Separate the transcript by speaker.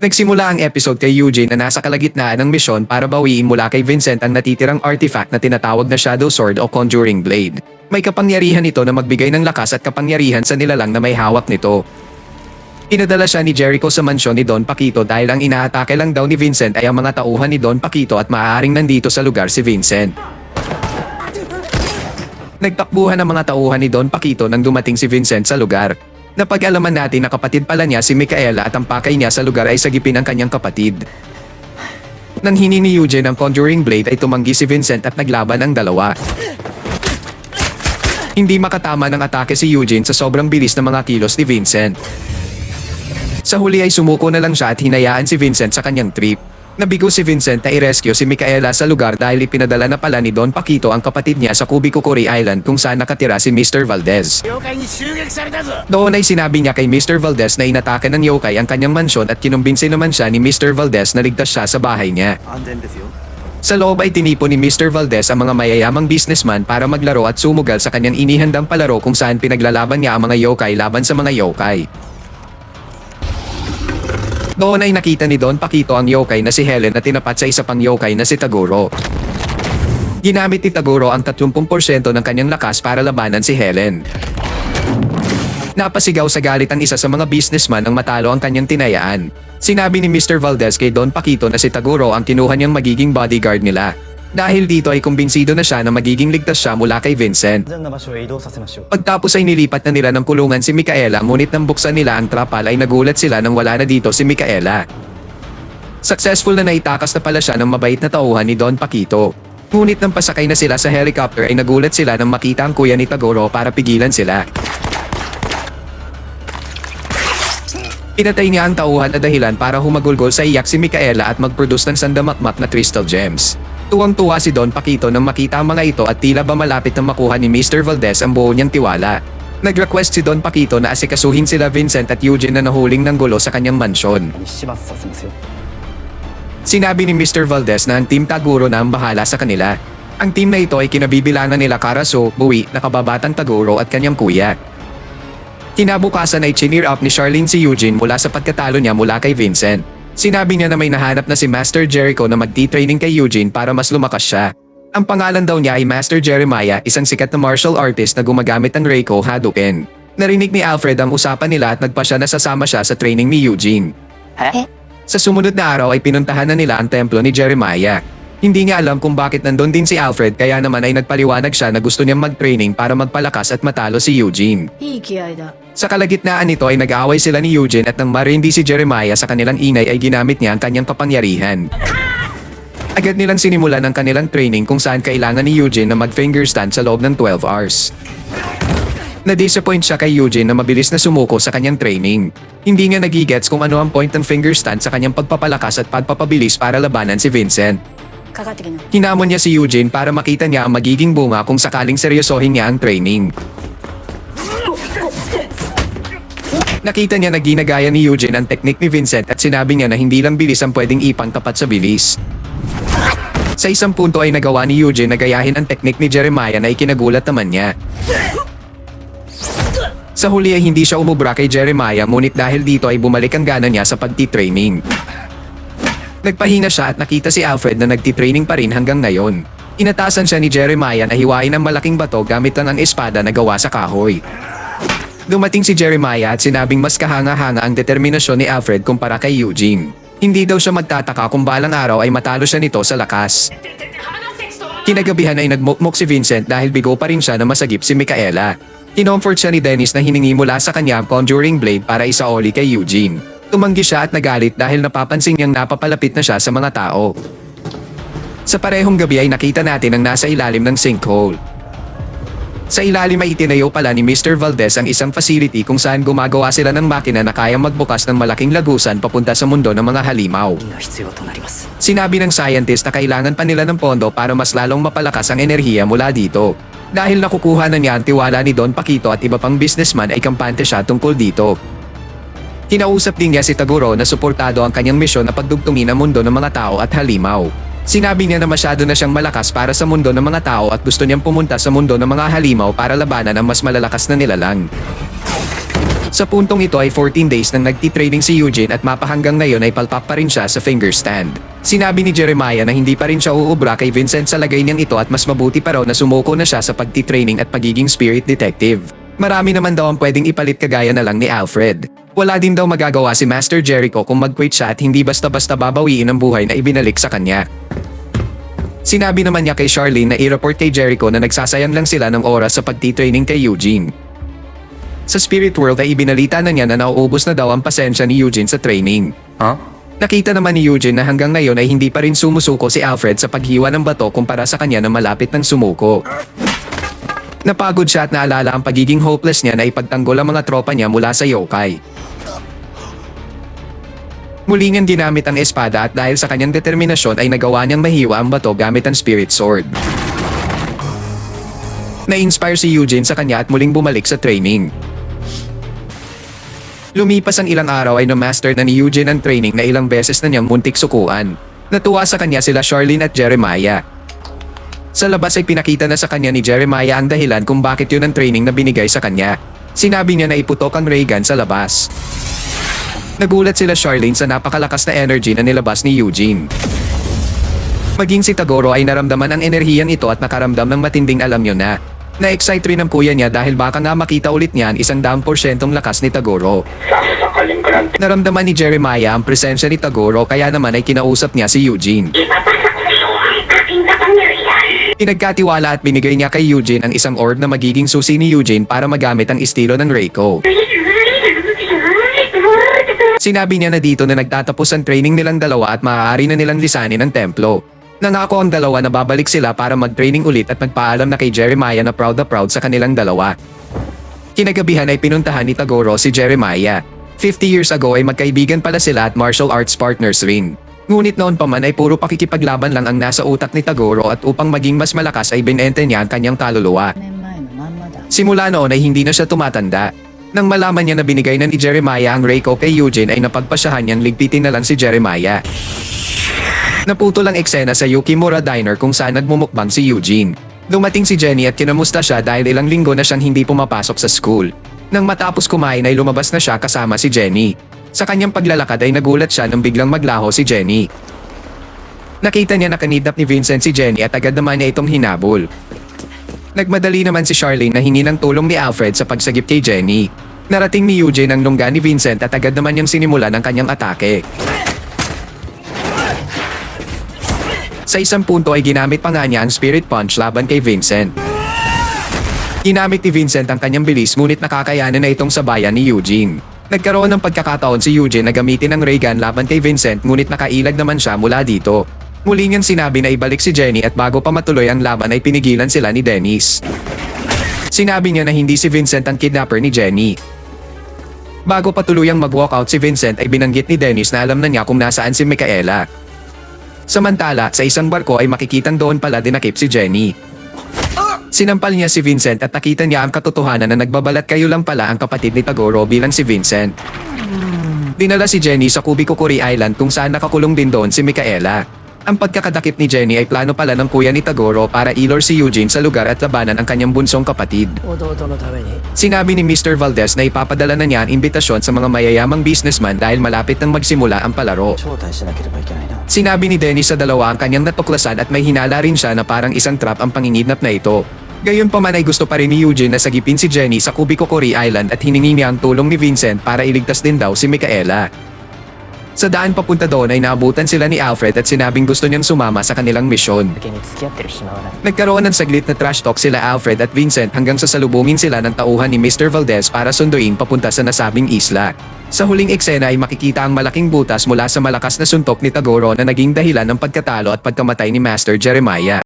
Speaker 1: Nagsimula ang episode kay Eugene na nasa kalagitnaan ng misyon para bawiin mula kay Vincent ang natitirang artifact na tinatawag na Shadow Sword o Conjuring Blade. May kapangyarihan ito na magbigay ng lakas at kapangyarihan sa nilalang na may hawak nito. Pinadala siya ni Jericho sa mansyon ni Don Paquito dahil ang inaatake lang daw ni Vincent ay ang mga tauhan ni Don Paquito at maaaring nandito sa lugar si Vincent. Nagtakbuhan ang mga tauhan ni Don Paquito nang dumating si Vincent sa lugar. Napag-alaman natin na kapatid pala niya si Micaela at ang pakay niya sa lugar ay sagipin ang kanyang kapatid. Nang ni Eugene ang Conjuring Blade ay tumanggi si Vincent at naglaban ang dalawa. Hindi makatama ng atake si Eugene sa sobrang bilis ng mga kilos ni Vincent. Sa huli ay sumuko na lang siya at hinayaan si Vincent sa kanyang trip. Nabigo si Vincent na i-rescue si Micaela sa lugar dahil ipinadala na pala ni Don Paquito ang kapatid niya sa Kubikukuri Island kung saan nakatira si Mr. Valdez. Doon ay sinabi niya kay Mr. Valdez na inatake ng yokai ang kanyang mansyon at kinumbinsi naman siya ni Mr. Valdez na ligtas siya sa bahay niya. Sa loob ay tinipo ni Mr. Valdez ang mga mayayamang businessman para maglaro at sumugal sa kanyang inihandang palaro kung saan pinaglalaban niya ang mga yokai laban sa mga yokai. Doon ay nakita ni Don Paquito ang yokai na si Helen na tinapat sa isa pang yokai na si Taguro. Ginamit ni Taguro ang 30% ng kanyang lakas para labanan si Helen. Napasigaw sa galit ang isa sa mga businessman ang matalo ang kanyang tinayaan. Sinabi ni Mr. Valdez kay Don Paquito na si Taguro ang kinuha niyang magiging bodyguard nila. Dahil dito ay kumbinsido na siya na magiging ligtas siya mula kay Vincent. Pagtapos ay nilipat na nila ng kulungan si Mikaela ngunit nang buksan nila ang trapal ay nagulat sila nang wala na dito si Mikaela. Successful na naitakas na pala siya ng mabait na tauhan ni Don Paquito. Ngunit nang pasakay na sila sa helicopter ay nagulat sila nang makita ang kuya ni Tagoro para pigilan sila. Pinatay niya ang tauhan na dahilan para humagulgol sa iyak si Mikaela at mag-produce ng sandamakmak na crystal gems. Tuwang-tuwa si Don Paquito nang makita ang mga ito at tila ba malapit na makuha ni Mr. Valdez ang buo niyang tiwala. Nag-request si Don Paquito na asikasuhin sila Vincent at Eugene na nahuling ng gulo sa kanyang mansyon. Sinabi ni Mr. Valdez na ang Team Taguro na ang bahala sa kanila. Ang team na ito ay kinabibilangan nila Karaso, Bui, nakababatang Taguro at kanyang kuya. Kinabukasan ay chineer up ni Charlene si Eugene mula sa pagkatalo niya mula kay Vincent. Sinabi niya na may nahanap na si Master Jericho na magti-training kay Eugene para mas lumakas siya. Ang pangalan daw niya ay Master Jeremiah, isang sikat na martial artist na gumagamit ng Reiko Hadouken. Narinig ni Alfred ang usapan nila at nagpa siya na sasama siya sa training ni Eugene. Sa sumunod na araw ay pinuntahan na nila ang templo ni Jeremiah. Hindi niya alam kung bakit nandun din si Alfred kaya naman ay nagpaliwanag siya na gusto niyang mag-training para magpalakas at matalo si Eugene.
Speaker 2: いい気合だ
Speaker 1: Sa kalagitnaan nito ay nag-aaway sila ni Eugene at nang marindi si Jeremiah sa kanilang inay ay ginamit niya ang kanyang kapangyarihan. Agad nilang sinimulan ang kanilang training kung saan kailangan ni Eugene na mag-finger stand sa loob ng 12 hours. Na-disappoint siya kay Eugene na mabilis na sumuko sa kanyang training. Hindi niya nagigets kung ano ang point ng finger stand sa kanyang pagpapalakas at pagpapabilis para labanan si Vincent. Hinamon niya si Eugene para makita niya ang magiging bunga kung sakaling seryosohin niya ang training. Nakita niya na ginagaya ni Eugene ang teknik ni Vincent at sinabi niya na hindi lang bilis ang pwedeng ipang tapat sa bilis. Sa isang punto ay nagawa ni Eugene na gayahin ang teknik ni Jeremiah na ikinagulat naman niya. Sa huli ay hindi siya umubra kay Jeremiah ngunit dahil dito ay bumalik ang gana niya sa pagtitraining. training Nagpahina siya at nakita si Alfred na nagti-training pa rin hanggang ngayon. Inatasan siya ni Jeremiah na hiwain ang malaking bato gamit ang espada na gawa sa kahoy. Dumating si Jeremiah at sinabing mas kahanga-hanga ang determinasyon ni Alfred kumpara kay Eugene. Hindi daw siya magtataka kung balang araw ay matalo siya nito sa lakas. Kinagabihan ay nagmukmok si Vincent dahil bigo pa rin siya na masagip si Micaela. Kinomfort siya ni Dennis na hiningi mula sa kanya ang conjuring blade para isaoli kay Eugene. Tumanggi siya at nagalit dahil napapansin niyang napapalapit na siya sa mga tao. Sa parehong gabi ay nakita natin ang nasa ilalim ng sinkhole. Sa ilalim ay itinayo pala ni Mr. Valdez ang isang facility kung saan gumagawa sila ng makina na kayang magbukas ng malaking lagusan papunta sa mundo ng mga halimaw. Sinabi ng scientist na kailangan pa nila ng pondo para mas lalong mapalakas ang enerhiya mula dito. Dahil nakukuha na niya ang tiwala ni Don Paquito at iba pang businessman ay kampante siya tungkol dito. Kinausap din niya si Taguro na suportado ang kanyang misyon na pagdugtungin ang mundo ng mga tao at halimaw. Sinabi niya na masyado na siyang malakas para sa mundo ng mga tao at gusto niyang pumunta sa mundo ng mga halimaw para labanan ang mas malalakas na nilalang. Sa puntong ito ay 14 days nang nagtitraining si Eugene at mapa hanggang ngayon ay palpak pa rin siya sa finger stand. Sinabi ni Jeremiah na hindi pa rin siya uubra kay Vincent sa lagay niyang ito at mas mabuti pa raw na sumuko na siya sa pagtitraining at pagiging spirit detective. Marami naman daw ang pwedeng ipalit kagaya na lang ni Alfred. Wala din daw magagawa si Master Jericho kung mag-quit siya at hindi basta-basta babawiin ang buhay na ibinalik sa kanya. Sinabi naman niya kay Charlene na i-report kay Jericho na nagsasayang lang sila ng oras sa pagtitraining kay Eugene. Sa spirit world ay ibinalita na niya na nauubos na daw ang pasensya ni Eugene sa training.
Speaker 3: Huh?
Speaker 1: Nakita naman ni Eugene na hanggang ngayon ay hindi pa rin sumusuko si Alfred sa paghiwa ng bato kumpara sa kanya na malapit ng sumuko. Napagod siya at naalala ang pagiging hopeless niya na ipagtanggol ang mga tropa niya mula sa yokai. Muli niyang ginamit ang espada at dahil sa kanyang determinasyon ay nagawa niyang mahiwa ang bato gamit ang spirit sword. Na-inspire si Eugene sa kanya at muling bumalik sa training. Lumipas ang ilang araw ay na-master na ni Eugene ang training na ilang beses na niyang muntik sukuan. Natuwa sa kanya sila Charlene at Jeremiah. Sa labas ay pinakita na sa kanya ni Jeremiah ang dahilan kung bakit yun ang training na binigay sa kanya. Sinabi niya na iputok ang ray gun sa labas. Nagulat sila Charlene sa napakalakas na energy na nilabas ni Eugene. Maging si Tagoro ay naramdaman ang enerhiyan ito at nakaramdam ng matinding alam nyo na. Na-excite rin ang kuya niya dahil baka nga makita ulit niyan isang daang porsyentong lakas ni Tagoro. Naramdaman ni Jeremiah ang presensya ni Tagoro kaya naman ay kinausap niya si Eugene. Pinagkatiwala at binigay niya kay Eugene ang isang orb na magiging susi ni Eugene para magamit ang estilo ng Reiko. Sinabi niya na dito na nagtatapos ang training nilang dalawa at maaari na nilang lisanin ang templo. Nangako ang dalawa na babalik sila para mag-training ulit at magpaalam na kay Jeremiah na proud na proud sa kanilang dalawa. Kinagabihan ay pinuntahan ni Tagoro si Jeremiah. 50 years ago ay magkaibigan pala sila at martial arts partners rin. Ngunit noon pa man ay puro pakikipaglaban lang ang nasa utak ni Tagoro at upang maging mas malakas ay binente niya ang kanyang kaluluwa. Simula noon ay hindi na siya tumatanda nang malaman niya na binigay na ni Jeremiah ang Reiko kay Eugene ay napagpasyahan niyang ligpitin na lang si Jeremiah. Naputol ang eksena sa Yukimura Diner kung saan nagmumukbang si Eugene. Dumating si Jenny at kinamusta siya dahil ilang linggo na siyang hindi pumapasok sa school. Nang matapos kumain ay lumabas na siya kasama si Jenny. Sa kanyang paglalakad ay nagulat siya nang biglang maglaho si Jenny. Nakita niya na kanidnap ni Vincent si Jenny at agad naman niya itong hinabol. Nagmadali naman si Charlene na hingi ng tulong ni Alfred sa pagsagip kay Jenny. Narating ni Eugene ang lungga ni Vincent at agad naman niyang sinimulan ang kanyang atake. Sa isang punto ay ginamit pa nga niya ang Spirit Punch laban kay Vincent. Ginamit ni Vincent ang kanyang bilis ngunit nakakayanan na itong sabayan ni Eugene. Nagkaroon ng pagkakataon si Eugene na gamitin ang ray gun laban kay Vincent ngunit nakailag naman siya mula dito. Muli niyang sinabi na ibalik si Jenny at bago pa matuloy ang laban ay pinigilan sila ni Dennis. Sinabi niya na hindi si Vincent ang kidnapper ni Jenny. Bago pa tuluyang mag-walkout si Vincent ay binanggit ni Dennis na alam na niya kung nasaan si Micaela. Samantala, sa isang barko ay makikitang doon pala dinakip si Jenny. Sinampal niya si Vincent at nakita niya ang katotohanan na nagbabalat kayo lang pala ang kapatid ni Tagoro bilang si Vincent. Dinala si Jenny sa Kubikukuri Island kung saan nakakulong din doon si Micaela. Ang pagkakadakip ni Jenny ay plano pala ng kuya ni Tagoro para ilor si Eugene sa lugar at labanan ang kanyang bunsong kapatid. Sinabi ni Mr. Valdez na ipapadala na niya ang imbitasyon sa mga mayayamang businessman dahil malapit nang magsimula ang palaro. Sinabi ni Denny sa dalawa ang kanyang natuklasan at may hinala rin siya na parang isang trap ang panginginap na ito. Gayon pa man ay gusto pa rin ni Eugene na sagipin si Jenny sa Kubiko Cory Island at hiningi niya ang tulong ni Vincent para iligtas din daw si Micaela. Sa daan papunta doon ay naabutan sila ni Alfred at sinabing gusto niyang sumama sa kanilang misyon. Nagkaroon ng saglit na trash talk sila Alfred at Vincent hanggang sa salubungin sila ng tauhan ni Mr. Valdez para sunduin papunta sa nasabing isla. Sa huling eksena ay makikita ang malaking butas mula sa malakas na suntok ni Tagoro na naging dahilan ng pagkatalo at pagkamatay ni Master Jeremiah.